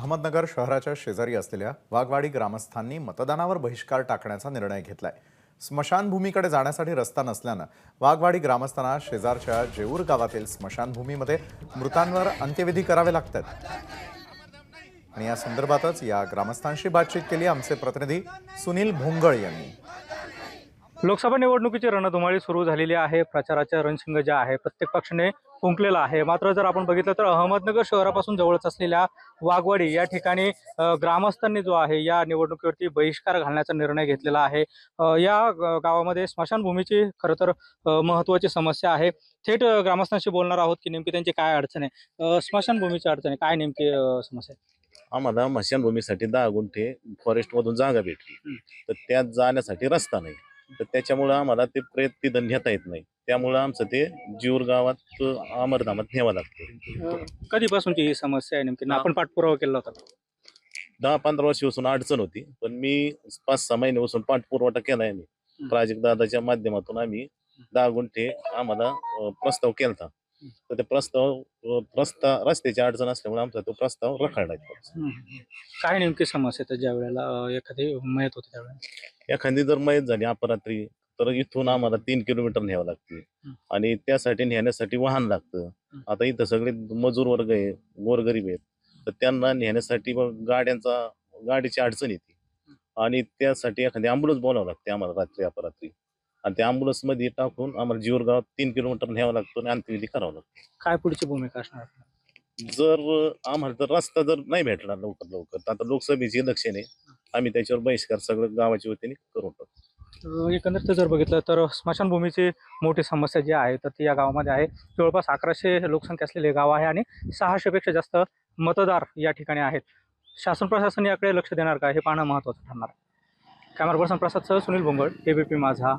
अहमदनगर शहराच्या शेजारी असलेल्या वाघवाडी ग्रामस्थांनी मतदानावर बहिष्कार टाकण्याचा निर्णय घेतलाय. स्मशानभूमीकडे जाण्यासाठी रस्ता नसल्यानं वाघवाडी ग्रामस्थांना शेजारच्या जेऊर गावातील स्मशानभूमीमध्ये मृतांवर अंत्यविधी करावे लागतात. आणि या संदर्भातच या ग्रामस्थांशी बातचीत केली आमचे प्रतिनिधी सुनील भोंगळ यांनी. लोकसभा निवडणुकीची रणधुमाळी सुरू झालेली आहे. प्रचाराच्या रणशिंग जे आहे प्रत्येक पक्षाने फुंकलेला आहे. मात्र जर आपण बघितलं तर अहमदनगर शहरापासून जवळच असलेल्या वाघवाडी या ठिकाणी ग्रामस्थांनी जो आहे या निवडणुकीवरती बहिष्कार घालण्याचा निर्णय घेतलेला आहे. या गावामध्ये स्मशानभूमीची खरं तर अ, महत्त्वाची समस्या आहे. थेट ग्रामस्थांशी बोलणार आहोत की नेमकी त्यांची काय अडचण आहे? स्मशानभूमीची अडचण आहे. काय नेमकी समस्या आहे? आम्हाला मशानभूमीसाठी दहा गुंठे फॉरेस्ट मधून जागा भेटली. तर त्यात जाण्यासाठी रस्ता नाही. तर त्याच्यामुळं आम्हाला ते प्रयत्न तिथं नेता येत नाही. त्यामुळं आमचं ते जीवर गावात अमरधामात न्यावं लागतं अ, कधीपासूनची ही समस्या आहे नेमकी? आपण पाठपुरावा केला होता. दहा पंधरा वर्षापासून अडचण होती पण मी पाच सहा महिन्यापासून पाठपुरवठा केलाय मी. प्राजक्त दादाच्या माध्यमातून आम्ही दहा गुंठे आम्हाला अं, प्रस्ताव केलता. तर ते प्रस्ताव अं, प्रस्ता रस्त्याची अडचण असल्यामुळे आमचा तो प्रस्ताव रखडलाय काय नेमकी समस्या आहे ज्या वेळेला अ, एखादी मयत होते त्यावेळेला? एखादी जर मयत झाली अपरात्री तर इथून आम्हाला तीन किलोमीटर न्यावं लागते. हं. आणि त्यासाठी नेण्यासाठी वाहन लागतं. हं. आता इथं सगळे मजूर वर्ग आहे गोरगरीब आहेत. तर त्यांना नेण्यासाठी मग गाड्यांचा गाडीची अडचण येते. आणि त्यासाठी एखादी अँब्युलन्स बोलावं लागते आम्हाला रात्री अपरात्री. आणि त्या ambulance मध्ये टाकून आम्हाला जीवरगावात तीन किलोमीटर न्यावं लागतं आणि अंत्यविधी करावं लागतं. काय पुढची भूमिका असणार जर आम्हाला तर रस्ता जर नाही भेटला लवकर लवकर तर आता लोकसभेची इलेक्शन आहे. आम्ही त्याच्यावर बहिष्कार सगळं गावाच्या वतीने करून टाकू. अ, एकंदरीत जर बघितलं तर स्मशानभूमीची मोठी समस्या जी आहे तर ती या गावामध्ये आहे. जवळपास अकराशे लोकसंख्या असलेले गाव आहे आणि सहाशेपेक्षा जास्त मतदार या ठिकाणी आहेत. शासन प्रशासन याकडे लक्ष देणार का? हे पाहणं महत्त्वाचं ठरणार आहे. कॅमेरा पर्सन प्रसाद सह सुनील भोंगळ एबीपी माझा.